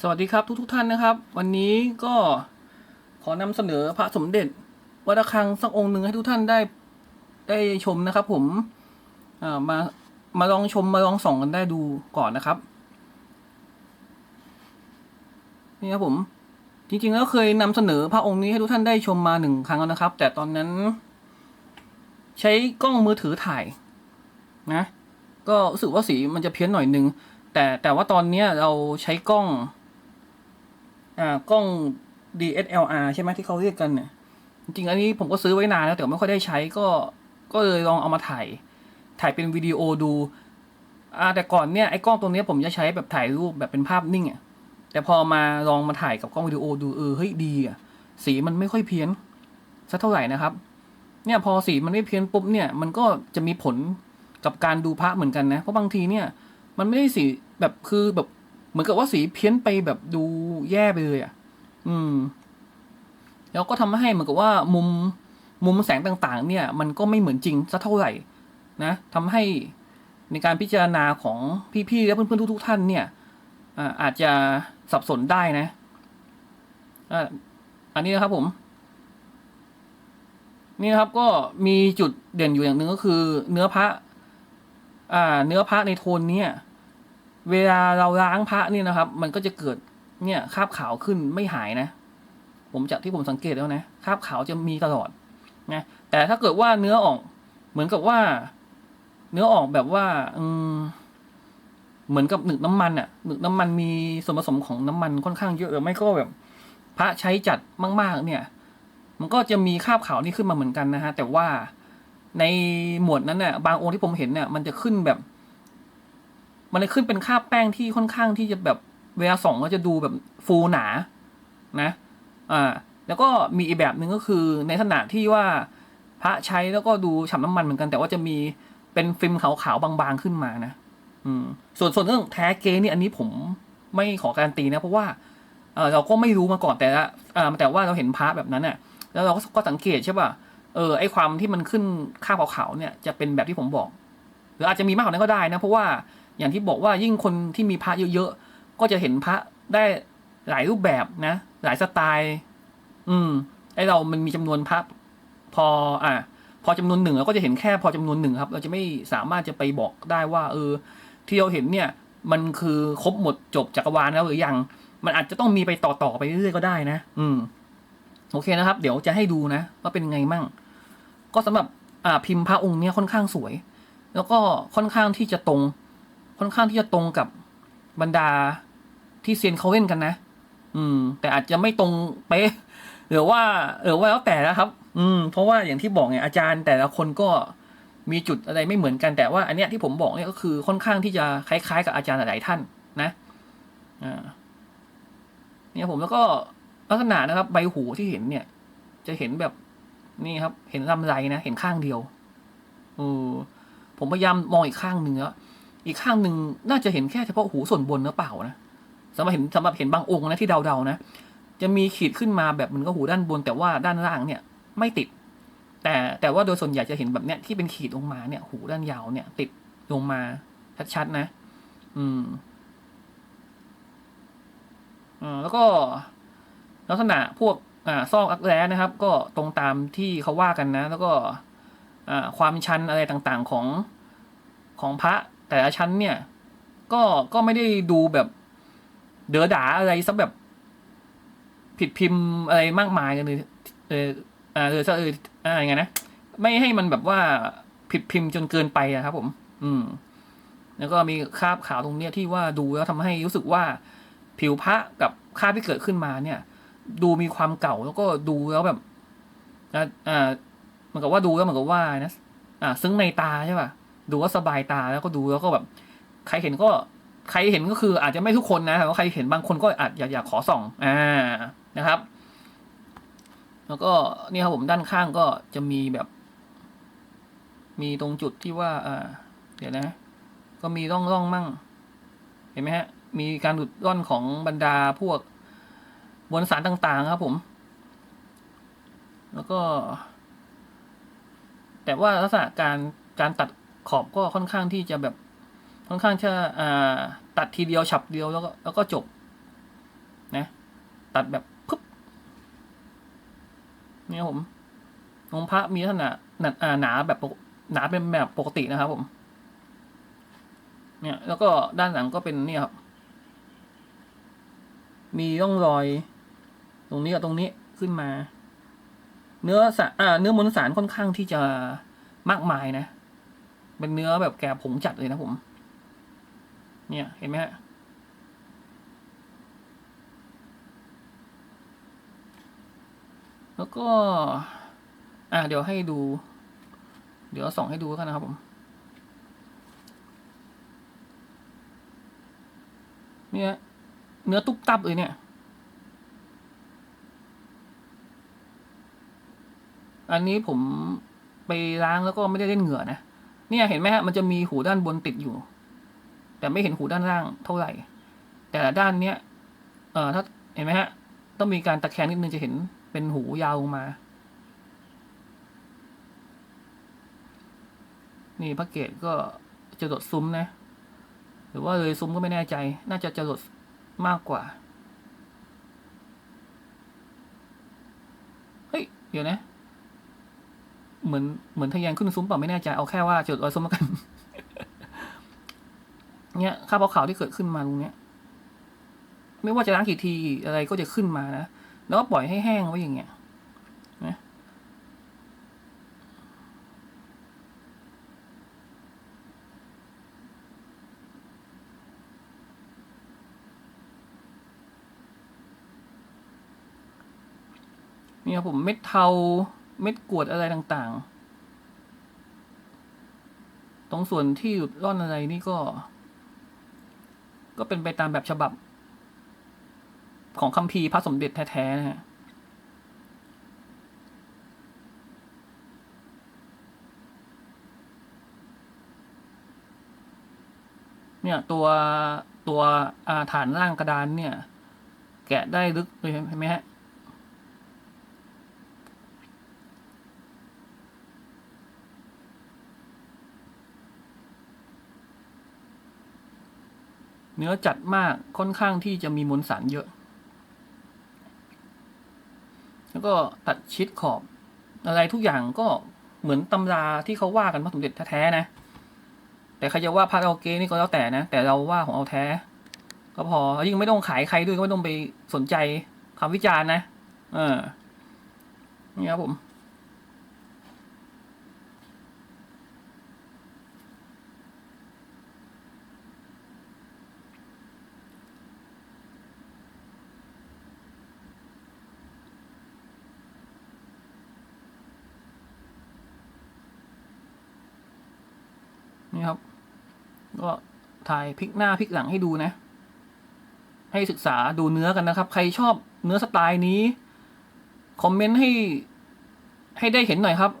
สวัสดีครับทุกทุกท่านนะครับ วันนี้ก็ขอนำเสนอพระสมเด็จวัดระฆังสักองค์หนึ่งให้ทุกท่านได้ได้ชมนะครับ ผมมามาลองชมมาลองส่องกันได้ดูก่อนนะครับ นี่ครับผม จริงๆแล้วเคยนำเสนอพระองค์นี้ให้ทุกท่านได้ชมมาหนึ่งครั้งแล้วนะครับ แต่ตอนนั้น ใช้กล้องมือถือถ่าย นะ ก็รู้สึกว่าสีมันจะเพี้ยนหน่อยนึง แต่แต่ว่าตอนเนี้ยเราใช้กล้อง อ่ากล้อง DSLR ใช่ไหมที่เขาเรียกกันเนี่ยจริงอันนี้ผมก็ซื้อไว้นานแล้วแต่ไม่ค่อยได้ใช้ก็ก็เลยลองเอามาถ่าย ถ่ายเป็นวิดีโอดูอ่าแต่ก่อนเนี่ยไอ้กล้องตัวเนี้ยผมจะใช้แบบถ่ายรูปแบบเป็นภาพนิ่งอะแต่พอมาลองมาถ่ายกับกล้องวิดีโอดูเออเฮ้ยดีอะสีมันไม่ค่อยเพี้ยนสักเท่าไหร่นะครับ เนี่ยพอสีมันไม่เพี้ยนปุ๊บเนี่ย มันก็จะมีผลกับการดูพระเหมือนกันนะ เพราะบางทีเนี่ย มันไม่ได้สีแบบคือแบบ เหมือนกับว่าสีเพี้ยนไปแบบดูแย่ไปเลยอะ อืม แล้วก็ทำให้เหมือนกับว่ามุมมุมแสงต่างๆ เนี่ย มันก็ไม่เหมือนจริงสักเท่าไหร่ นะทำให้ในการพิจารณาของพี่ๆและเพื่อนๆทุกๆท่านเนี่ยอาจจะสับสนได้นะอันนี้นะครับผม นี่ครับก็มีจุดเด่นอยู่อย่างหนึ่งก็คือ เนื้อพระอ่าเนื้อพระในโทนเนี่ย เวลาเราล้างพระนี่นะครับ มันก็จะเกิดเนี่ยคราบขาวขึ้นไม่หายนะ ผมจากที่ผมสังเกตแล้วนะคราบขาวจะมีตลอดนะแต่ถ้าเกิดว่าเนื้อออก เหมือนกับว่า เนื้อออกแบบว่า อืมเหมือนกับหนึกน้ำมันอะหนึกน้ำมันมีส่วนผสมของน้ำมันค่อนข้างเยอะหรือไม่ก็แบบ พระใช้จัดมาก ๆ เนี่ย มันก็จะมีคราบขาวนี่ขึ้นมาเหมือนกันนะฮะแต่ว่าในหมวดนั้นเนี่ยบางองค์ที่ผมเห็นเนี่ยมันจะขึ้นแบบ มันจะขึ้นเป็นคราบแป้งที่ค่อนข้างที่จะแบบเวลาส่องก็จะดูแบบฟูหนานะอ่าแล้วก็มีอีกแบบหนึ่งก็คือในขณะที่ว่าพระใช้แล้วก็ดูฉ่ำน้ำมันเหมือนกัน แต่ว่าจะมีเป็นฟิล์มขาวๆบางๆขึ้นมานะ อืม ส่วนส่วนเรื่องแท้เกนี่อันนี้ผมไม่ขอการนตีนะ เพราะว่าเออเราก็ไม่รู้มาก่อนแต่ละอ่าแต่ว่าเราเห็นพระแบบนั้นน่ะ แล้วเราก็ก็สังเกตใช่ป่ะเออไอความที่มันขึ้นข้าวขาวๆเนี่ยจะเป็นแบบที่ผมบอก หรืออาจจะมีมากกว่านั้นก็ได้นะ เพราะว่า อย่างที่บอกว่ายิ่งคนที่มีพระเยอะๆ ก็จะเห็นพระได้หลายรูปแบบนะ หลายสไตล์ อืม ไอเรามันมีจำนวนพระพอ อะพอจำนวนหนึ่งเราก็จะเห็นแค่พอจำนวนหนึ่งครับ เราจะไม่สามารถจะไปบอกได้ว่า เออ ที่เราเห็นเนี่ย มันคือครบหมดจบจักรวาลแล้วหรือยัง มันอาจจะต้องมีไปต่อๆไปเรื่อยๆก็ได้นะ อืม โอเคนะครับ เดี๋ยวจะให้ดูนะว่าเป็นไงมั่ง ก็สำหรับอ่าพิมพ์พระองค์เนี้ยค่อนข้างสวย แล้วก็ค่อนข้างที่จะตรง ค่อนข้างที่จะตรงกับบรรดาที่เซียนเขาเล่นกันนะ อืม แต่อาจจะไม่ตรงเป๊ะหรือว่าหรือว่าแล้วแต่นะครับ อืม เพราะว่าอย่างที่บอกไงอาจารย์ แต่ละคนก็มีจุดอะไรไม่เหมือนกันแต่ว่า อันเนี้ยที่ผมบอกเนี่ยก็คือค่อนข้างที่จะคล้ายๆ กับอาจารย์หลายท่านนะอ่าเนี่ยผมแล้วก็ลักษณะนะครับ ใบหูที่เห็นเนี่ย จะเห็นแบบนี่ครับ เห็นลำไรนะเห็นข้างเดียวเออผมพยายามมองอีกข้างหนึ่งแล้ว อีกข้างหนึ่งน่าจะเห็นแค่เฉพาะหูส่วนบนหรือเปล่านะสำหรับเห็นสำหรับเห็นบางองค์นะที่เดาๆนะ จะมีขีดขึ้นมาแบบเหมือนกับหูด้านบน แต่ว่าด้านล่างเนี่ยไม่ติด แต่แต่ว่าโดยส่วนใหญ่จะเห็นแบบเนี้ยที่เป็นขีดลงมาเนี่ย หูด้านยาวเนี่ย ติดลงมาชัดๆนะ อืมอแล้วก็ลักษณะพวกอ่าซอกอักแร้นะครับ ก็ตรงตามที่เขาว่ากันนะ แล้วก็ อ่าความชันอะไรต่างๆของของพระ แต่ละชั้นเนี่ย ก็ก็ไม่ได้ดูแบบเด๋อด่าอะไรสักแบบ ผิดพิมพ์อะไรมากมายกันเลยเอออ่าเออเอออะไรไงนะไม่ให้มันแบบว่าผิดพิมพ์จนเกินไปอะครับ ผม อืม แล้วก็มีคราบขาวตรงเนี้ยที่ว่าดูแล้วทำให้รู้สึกว่าผิวพระกับคราบที่เกิดขึ้นมาเนี่ย ดูมีความเก่าแล้วก็ดูแล้วแบบอ่าอ่าเหมือนกับว่าดูแล้วเหมือนกับว่านะ อ่า ซึ้งในตาใช่ป่ะ ดูว่าสบายตาแล้วก็ดูแล้วก็แบบ ใครเห็นก็ใครเห็นก็คืออาจจะไม่ทุกคนนะแต่ว่าใครเห็นบางคนก็อาจอยากอยากขอส่องอ่านะครับ แล้วก็นี่ครับผมด้านข้างก็จะมีแบบ มีตรงจุดที่ว่าอ่าเดี๋ยวนะ ก็มีร่องร่องมั่ง เห็นไหมฮะ มีการหลุดร่อนของบรรดาพวกมวลสารต่าง ๆ ครับผม แล้วก็ แต่ว่าลักษณะการการตัด ขอบก็ค่อนข้างที่จะแบบค่อนข้างจะอ่าตัดทีเดียวฉับเดียวแล้วก็แล้วก็จบนะตัดแบบปึ๊บเนี่ยผมองค์พระมีลักษณะหนาหนาแบบหนาเป็นแบบปกตินะครับผม เนี่ย แล้วก็ด้านหลังก็เป็นเนี่ยครับ มีร่องรอย ตรงนี้กับตรงนี้ขึ้นมา เนื้อสารอ่าเนื้อมวลสารค่อนข้างที่จะมากมายนะ เป็นเนื้อแบบแกะผงจัดเลยนะผม เนี่ย เห็นไหมฮะแล้วก็ อ่าเดี๋ยวให้ดู เดี๋ยวส่องให้ดูกันนะครับผม เนี่ย เนื้อตุ๊บตับเลยเนี่ย อันนี้ผมไปล้างแล้วก็ไม่ได้เล่นเหงื่อนะ เนี่ยเห็นไหมฮะมันจะมีหูด้านบนติดอยู่ แต่ไม่เห็นหูด้านล่างเท่าไหร่ แต่ละด้านเนี้ยเอ่อถ้าเห็นไหมฮะ ต้องมีการตะแคงนิดนึงจะเห็นเป็นหูยาวลงมา นี่พระเกตก็จะลดซุ้มนะ หรือว่าเลยซุ้มก็ไม่แน่ใจ น่าจะจะลดมากกว่า เฮ้ย เดี๋ยวนะ เหมือนเหมือนทะแยงขึ้นซุ้มเปล่าไม่แน่ใจเอาแค่ว่าจุดรอยซุ้มกัน เนี่ยคราบขาวที่เกิดขึ้นมาตรงเนี้ย ไม่ว่าจะล้างกี่ทีอะไรก็จะขึ้นมานะแล้วก็ปล่อยให้แห้งไว้อย่างเงี้ยนะเนี่ยผมเม็ดเทา เม็ดกวดอะไรต่างๆ ตรงส่วนที่หยุดร่อนอะไรนี่ก็ ก็เป็นไปตามแบบฉบับ ของคัมภีร์พระสมเด็จแท้ๆนะฮะเนี่ยตัวตัวอาฐานร่างกระดานเนี่ย แกะได้ลึกเลยเห็นไหมฮะ เนื้อจัดมากค่อนข้างที่จะมีมวลสารเยอะ แล้วก็ตัดชิดขอบ อะไรทุกอย่างก็เหมือนตำราที่เขาว่ากันพระสมเด็จแท้ๆนะ แต่ใครจะว่าพระเอาเกนี่ก็แล้วแต่นะ แต่เราว่าของเอาแท้ ก็พอแล้วยิ่งไม่ต้องขายใครด้วยก็ไม่ต้องไปสนใจคำวิจารณ์นะ เออนี่ครับผม นี่ครับ ก็ถ่ายพลิกหน้าพลิกหลังให้ดูนะ ให้ศึกษาดูเนื้อกันนะครับ ใครชอบเนื้อสไตล์นี้ คอมเมนต์ให้ให้ได้เห็นหน่อยครับ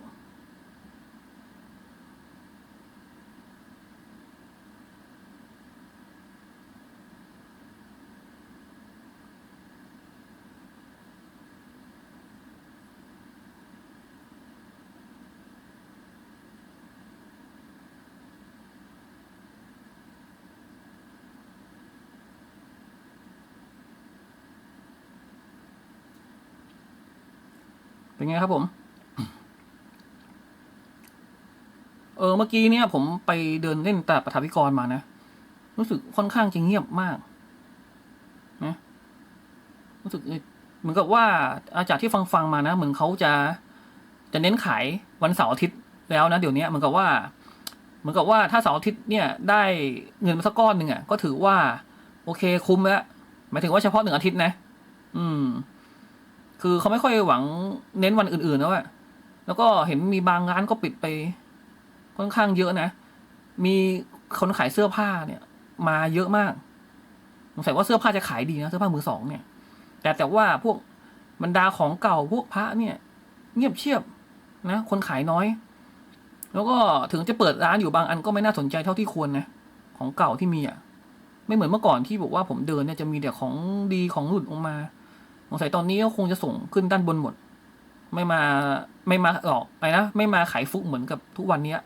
เป็นไงครับผม เออเมื่อกี้เนี่ย ผมไปเดินเล่นตลาดประทาพิกรมานะ รู้สึกค่อนข้างจะเงียบมาก นะ รู้สึกเหมือนกับว่าอาจากที่ฟังฟังๆมานะเหมือนเขาจะจะเน้นขายวันเสาร์อาทิตย์แล้วนะเดี๋ยวนี้เหมือนกับว่า เหมือนกับว่าถ้าเสาร์อาทิตย์เนี่ย ได้เงินมาสักก้อนหนึ่งอะก็ถือว่า โอเคคุ้มแล้วหมายถึงว่าเฉพาะหนึ่งอาทิตย์นะ อืม คือเขาไม่ค่อยหวังเน้นวันอื่นๆแล้วอะแล้วก็เห็นมีบางร้านก็ปิดไป ค่อนข้างเยอะนะ มีคนขายเสื้อผ้าเนี่ย มาเยอะมากสงสัยว่าเสื้อผ้าจะขายดีนะเสื้อผ้ามือสองเนี่ย แต่แต่ว่าพวกบรรดาของเก่าพวกพระเนี่ย เงียบเชียบนะ คนขายน้อย แล้วก็ถึงจะเปิดร้านอยู่บางอันก็ไม่น่าสนใจเท่าที่ควรนะของเก่าที่มีอะไม่เหมือนเมื่อก่อนที่บอกว่าผมเดินเนี่ยจะมีแต่ของดีของหลุดออกมา สงสัยตอนนี้ก็คงจะส่งขึ้นด้านบนหมด ไม่มาไม่มาหลอกไปนะไม่มาขายฟุกเหมือนกับทุกวันเนี้ย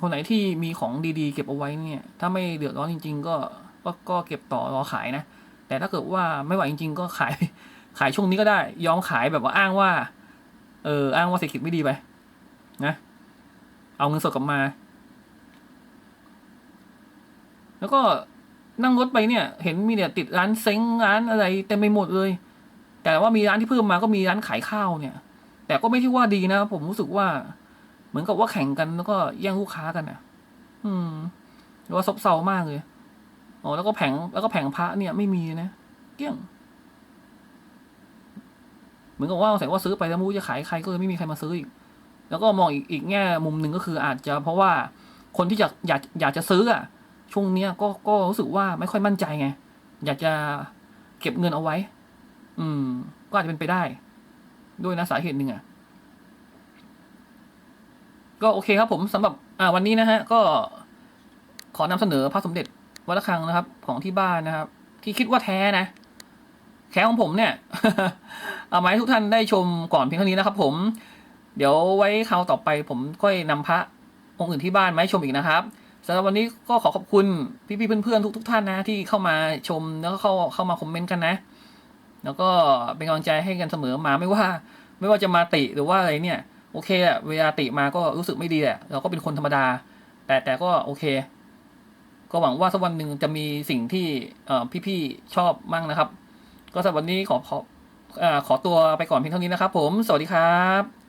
คนไหนที่มีของดีๆ เก็บเอาไว้เนี่ย ถ้าไม่เดือดร้อนจริง ๆ ก็ก็ก็เก็บต่อรอขายนะ แต่ถ้าเกิดว่าไม่ไหวจริง ๆ ก็ขายขายช่วงนี้ก็ได้ ยอมขายแบบว่าอ้างว่า เอออ้างว่าเศรษฐกิจไม่ดีไปนะ เอาเงินสดกลับมา แล้วก็ นั่งรถไปเนี่ย เห็นมีเนี่ยติดร้านเซ้งร้านอะไรเต็มไปหมดเลย แต่ว่ามีร้านที่เพิ่มมาก็มีร้านขายข้าวเนี่ย แต่ก็ไม่ใช่ว่าดีนะผมรู้สึกว่า เหมือนกับว่าแข่งกันแล้วก็แย่งลูกค้ากันอะอืมหรือว่าซบเซามากเลยอ๋อแล้วก็แผงแล้วก็แผงพระเนี่ยไม่มีนะเกลี้ยง เหมือนกับว่าใส่ว่าซื้อไปแล้วมู้จะขายใครก็เลยไม่มีใครมาซื้ออีก แล้วก็มองอีกอีกแง่มุมหนึ่งก็คืออาจจะเพราะว่าคนที่อยากอยากอยากจะซื้ออะ ช่วงเนี้ยก็ก็รู้สึกว่าไม่ค่อยมั่นใจไง อยากจะเก็บเงินเอาไว้ อืม ก็อาจจะเป็นไปได้ ด้วยนะสาเหตุหนึ่งอะ ก็โอเคครับผมสำหรับ อ่า วันนี้นะฮะ ก็ขอนำเสนอพระสมเด็จวัดระฆังนะครับ ของที่บ้านนะครับ ที่คิดว่าแท้นะแท้ของผมเนี่ย เอามาให้ทุกท่านได้ชมก่อนเพียงเท่านี้นะครับ ผม เดี๋ยวไว้คราวต่อไปผมก็นำพระองค์อื่นที่บ้านมาให้ชมอีกนะครับ สำหรับวันนี้ก็ขอขอบคุณพี่ๆเพื่อนๆทุก ๆ ท่านนะที่เข้ามาชมแล้วก็เข้าเข้ามาคอมเมนต์กันนะ แล้วก็เป็นกำลังใจให้กันเสมอมาไม่ว่า ไม่ว่าจะมาติหรือว่าอะไรเนี่ยโอเคอะเวลาติมาก็รู้สึกไม่ดีแหละเราก็เป็นคนธรรมดา แต่แต่ก็โอเค ก็หวังว่าสักวันหนึ่งจะมีสิ่งที่พี่ๆชอบมั่งนะครับ ก็สำหรับวันนี้ขอขออขอตัวไปก่อนเพียงเท่านี้นะครับ ผมสวัสดีครับ